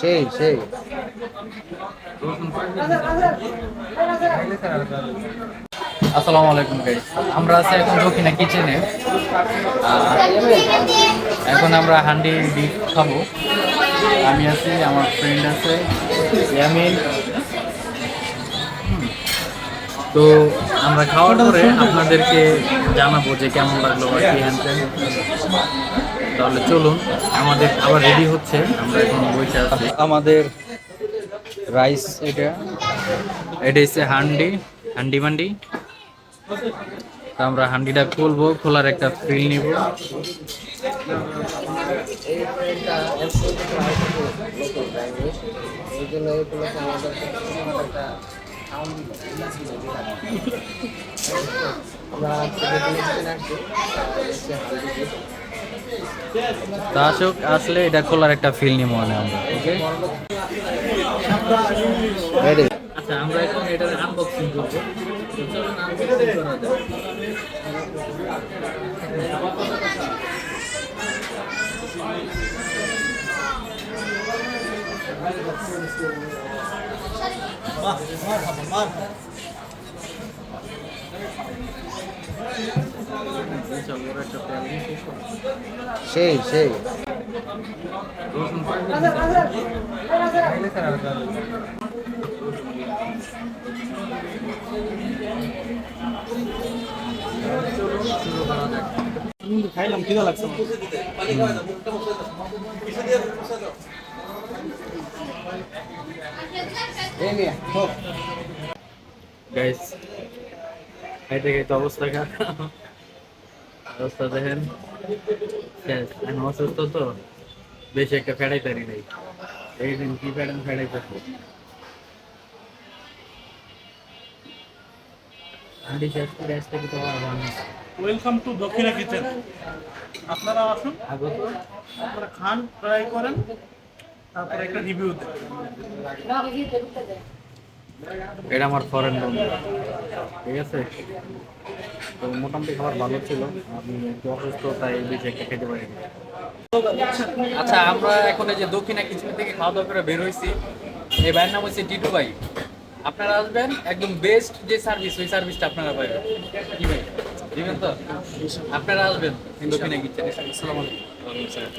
সেই সেই। আসসালামু আলাইকুম গাইস আমরা আছি এখন দক্ষিণা কিচেনে এখন আমরা হান্ডি ডিপ খাব। আমি আছি, আমার ফ্রেন্ড আছে, ইয়ামিন। তো আমরা খাওয়ার পরে আপনাদেরকে জানাব যে কেমন লাগল বা কি হ্যান তাহলে চলুন আমাদের খাবার রেডি হচ্ছে। আমরা এখন বসে আছি। আমাদের রাইস এটা। এটা হচ্ছে হান্ডি হান্ডি মান্ডি তো আমরা হান্ডিটা খুলবো খোলার একটা ফিল নিব। এই জন্য তা আসলে এটা খোলার একটা ফিল নিব মনে আমরা ওকে আচ্ছা আমরা এখন এটার আনবক্সিং করব চলুন unboxing করা যাক। সেই সেই। খাইলাম খিদা লাগছে আমার। এই মিয়া হোক গাইস খাইতে খাইতে অবস্থা খারাপ। অবস্থা দেখেন। আমি অসুস্থ তো বেশি একটা ফেড়াই পারি নাই। এই দিন কি ফেড়ান ফেড়াই পারব ওয়েলকাম টু দক্ষিণা কিচেন আপনারা আসুন। আপনারা খান ট্রাই করেন। তারপরে একটা রিভিউ দেন এটা আমার ফরেন বন্ধু ঠিক আছে? তো মোটামুটি খাবার ভালো ছিল। আমি একটু অসুস্থ, তাই একটা খেতে পারিনি। আচ্ছা আমরা এখন এই যে দক্ষিণা কিচেন থেকে খাওয়া দাওয়া করে বের হয়েছি এই ভাইয়ের নাম হচ্ছে টিটু ভাই। আপনারা আসবেন, একদম বেস্ট যে সার্ভিস ওই সার্ভিসটা আপনারা পাবেন। কি ভাই? দিবেন তো? আপনারা আসবেন দক্ষিণা কিচেনে। আসসালামু আলাইকুম।